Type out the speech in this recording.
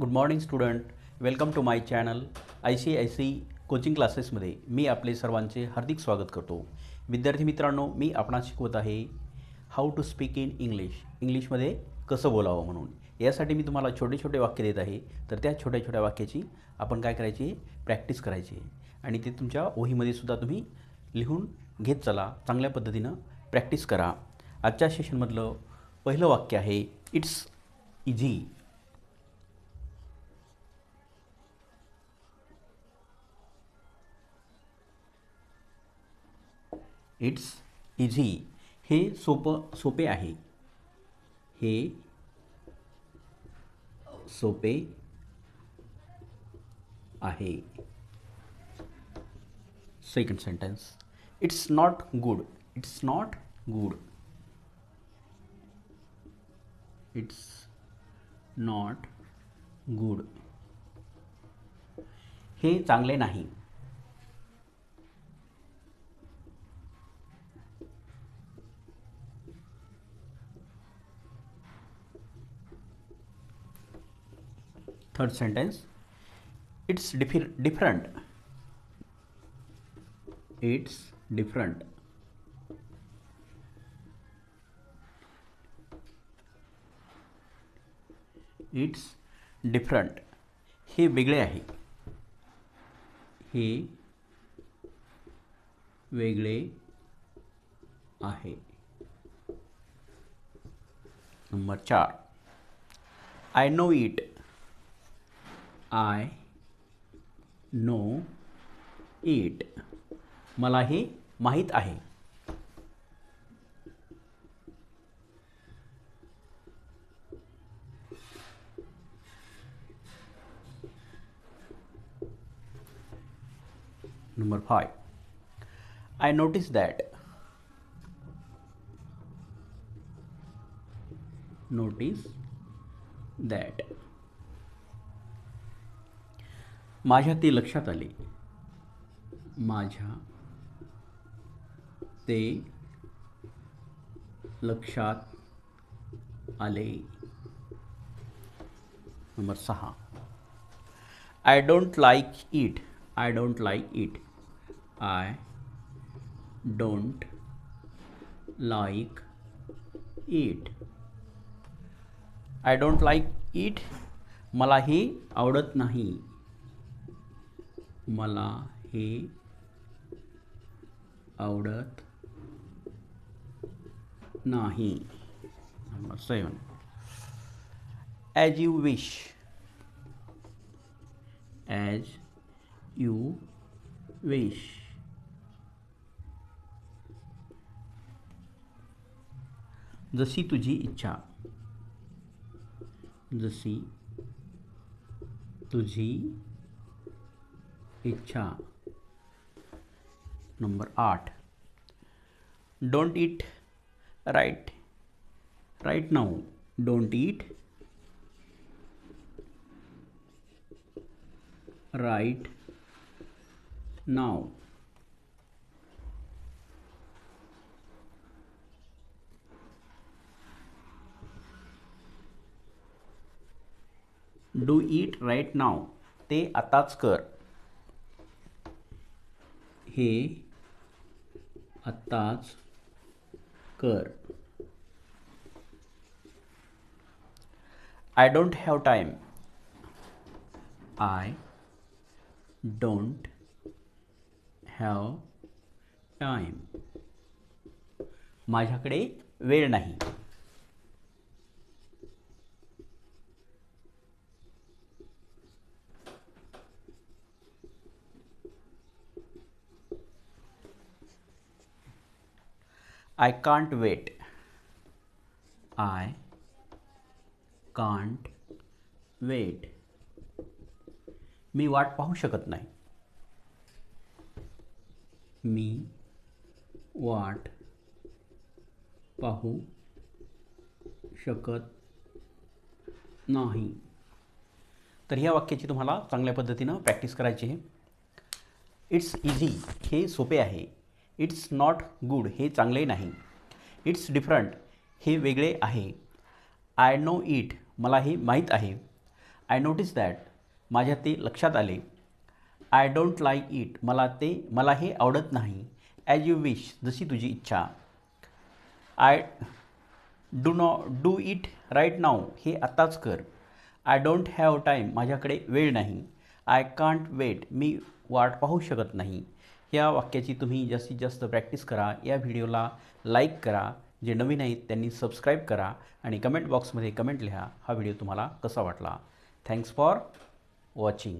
Good morning student welcome to my channel I C I C coaching क्लासेसमध्ये मी आपले सर्वांचे हार्दिक स्वागत करतो. विद्यार्थी मित्रांनो मी आपणास शिकवत आहे how to speak in English इंग्लिशमध्ये कसं बोलावं म्हणून. यासाठी मी तुम्हाला छोटे छोटे वाक्य देत आहे. तर त्या छोट्या छोट्या वाक्याची आपण काय करायची? प्रॅक्टिस करायची. आणि ते तुमच्या ओहीमध्ये सुद्धा तुम्ही लिहून घेत चला. चांगल्या पद्धतीनं प्रॅक्टिस करा. आजच्या सेशनमधलं पहिलं वाक्य आहे इट्स इझी इट्स इझी. हे सोपं सोपे आहे. हे सोपे आहे. Second sentence it's not good it's not good it's not good हे चांगले नाही. third sentence it's differ- different it's different it's different हे वेगळे आहे हे वेगळे आहे नंबर चार I know it I know it. मला हे माहीत आहे. Number five I notice that notice that माझ्या ते लक्षात आले. माझ्या ते लक्षात आले. नंबर सहा. I don't like it I don't like it I don't like it I don't like it मला हे आवडत नाही. मला हे आवडत नाही. Number seven. As you wish as you wish जशी तुझी इच्छा. जशी तुझी इच्छा. नंबर आठ. Don't eat right right now don't eat right now do it right now ते आताच कर. हे आत्ताच कर. I don't have time I don't have time माझ्याकडे वेळ नाही. I can't wait I can't wait मी वाट पाहू शकत नाही. मी वाट पाहू शकत नाही. तर ह्या वाक्याची तुम्हाला चांगल्या पद्धतीनं प्रॅक्टिस करायची आहे. इट्स इझी हे सोपे आहे. इट्स नॉट गुड हे चांगले नाही. इट्स डिफरंट हे वेगळे आहे. आय नो इट मला हे माहीत आहे. आय नोटीस दॅट माझ्या ते लक्षात आले. आय डोंट लाईक इट मला ते मला हे आवडत नाही. ॲज यू विश जशी तुझी इच्छा. I do no do it right now हे आत्ताच कर. आय डोंट हॅव टाईम माझ्याकडे वेळ नाही. आय कांट वेट मी वाट पाहू शकत नाही. या वाक्याची तुम्ही जास्तीत जास्त प्रॅक्टिस करा. या व्हिडिओला लाईक करा. जे नवीन आहेत त्यांनी सबस्क्राईब करा आणि कमेंट बॉक्समध्ये कमेंट लिहा. हा व्हिडिओ तुम्हाला कसा वाटला? Thanks for watching.